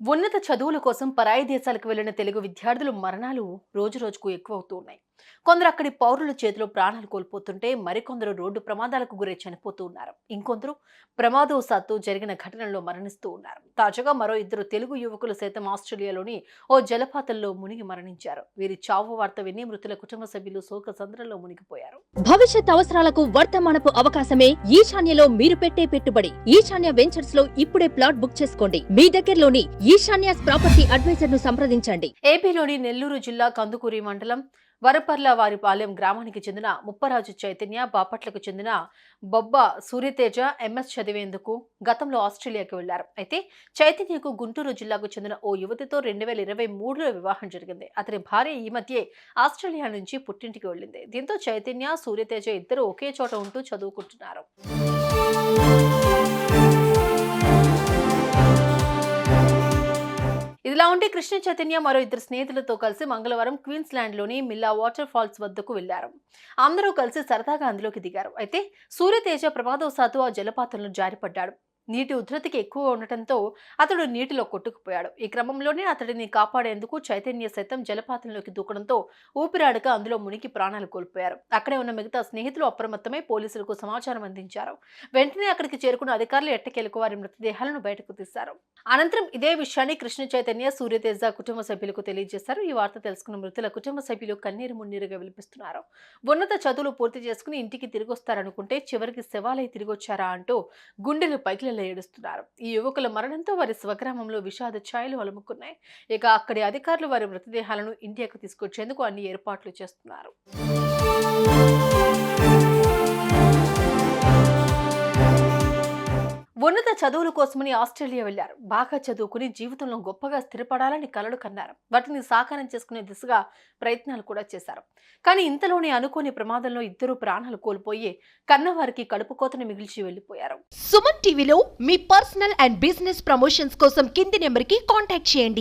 ఉన్నత చదువుల కోసం పరాయి దేశాలకు వెళ్ళిన తెలుగు విద్యార్థుల మరణాలు రోజురోజుకు ఎక్కువ అవుతూ ఉన్నాయి. కొందరు అక్కడి పౌరుల చేతిలో ప్రాణాలు కోల్పోతుంటే మరికొందరు రోడ్డు ప్రమాదాలకు గురై చనిపోతూ ఉన్నారు. ఇంకొందరు ప్రమాదవశాత్తు జరిగిన ఘటనలో మరణిస్తూ ఉన్నారు. తాజాగా మరో ఇద్దరు తెలుగు యువకులు సైతం ఆస్ట్రేలియాలోని ఓ జలపాతంలో మునిగి మరణించారు. వీరి చావు వార్త విని మృతుల కుటుంబ సభ్యులు శోక సంద్రంలో మునిగిపోయారు. భవిష్యత్ అవసరాలకు వర్తమానపు అవకాశమే ఈశాన్యలో మీరు పెట్టే పెట్టుబడి. ఈశాన్య వెంచర్స్లో ఇప్పుడే ప్లాట్ బుక్ చేసుకోండి. మీ దగ్గరలోని ఈశాన్యాస్ ప్రాపర్టీ అడ్వైజర్ను సంప్రదించండి. ఏపీలోని నెల్లూరు జిల్లా కందుకూరి మండలం వరపర్ల వారిపాలెం గ్రామానికి చెందిన ముప్పరాజు చైతన్య బాపట్లకు చెందిన బొబ్బ సూర్యతేజ ఎంఎస్ చదివేందుకు గతంలో ఆస్ట్రేలియాకి వెళ్ళారు. అయితే చైతన్యకు గుంటూరు జిల్లాకు చెందిన ఓ యువతితో రెండు వేల ఇరవై మూడులో వివాహం జరిగింది. అతని భార్య ఈ మధ్యే ఆస్ట్రేలియా నుంచి పుట్టింటికి వెళ్ళింది. దీంతో చైతన్య సూర్యతేజ ఇద్దరు ఒకే చోట ఉంటూ చదువుకుంటున్నారు. కృష్ణ చైతన్య మరో ఇద్దరు స్నేహితులతో కలిసి మంగళవారం క్వీన్స్లాండ్లోని మిల్లా వాటర్ ఫాల్స్ వద్దకు వెళ్ళారు అందరూ కలిసి సరదాగా అందులోకి దిగారు. అయితే సూర్యతేజ ప్రమాదవశాత్తు ఆ జలపాతంలో జారిపడ్డాడు. నీటి ఉధృతికి ఎక్కువ ఉండటంతో అతడు నీటిలో కొట్టుకుపోయాడు. ఈ క్రమంలోనే అతడిని కాపాడేందుకు చైతన్య సైతం జలపాతంలోకి దూకడంతో ఊపిరాడక అందులో మునిగి ప్రాణాలు కోల్పోయారు. అక్కడే ఉన్న మిగతా స్నేహితులు అప్రమత్తమై పోలీసులకు సమాచారం అందించారు. వెంటనే అక్కడికి చేరుకున్న అధికారులు ఎట్టకేలకు వారి మృతదేహాలను బయటకు తీశారు. అనంతరం ఇదే విషయాన్ని కృష్ణ చైతన్య సూర్యతేజ కుటుంబ సభ్యులకు తెలియజేశారు. ఈ వార్త తెలుసుకున్న మృతుల కుటుంబ సభ్యులు కన్నీరు మున్నీరుగా విలిపిస్తున్నారు. ఉన్నత చదువులు పూర్తి చేసుకుని ఇంటికి తిరిగి వస్తారనుకుంటే చివరికి శివాలయ తిరిగొచ్చారా అంటూ గుండెలు పైకిలలో ఏడుస్తున్నారు. ఈ యువకుల మరణంతో వారి స్వగ్రామంలో విషాద ఛాయలు అలుముకున్నాయి. ఇక అక్కడి అధికారులు వారి మృతదేహాలను ఇండియాకు తీసుకొచ్చేందుకు అన్ని ఏర్పాట్లు చేస్తున్నారు. ఉన్నత చదువుల కోసమని ఆస్ట్రేలియా వెళ్ళారు బాగా చదువుకుని జీవితంలో గొప్పగా స్థిరపడాలని కలలు కన్నారు. వాటిని సాకారం చేసుకునే దిశగా ప్రయత్నాలు కూడా చేశారు. కానీ ఇంతలోనే అనుకోని ప్రమాదంలో ఇద్దరు ప్రాణాలు కోల్పోయి కన్నవారికి కడుపు కోతను మిగిల్చి వెళ్ళిపోయారు సుమన్ టీవీలో మీ పర్సనల్ అండ్ బిజినెస్ ప్రమోషన్స్ కోసం కింది నెంబర్కి కాంటాక్ట్ చేయండి.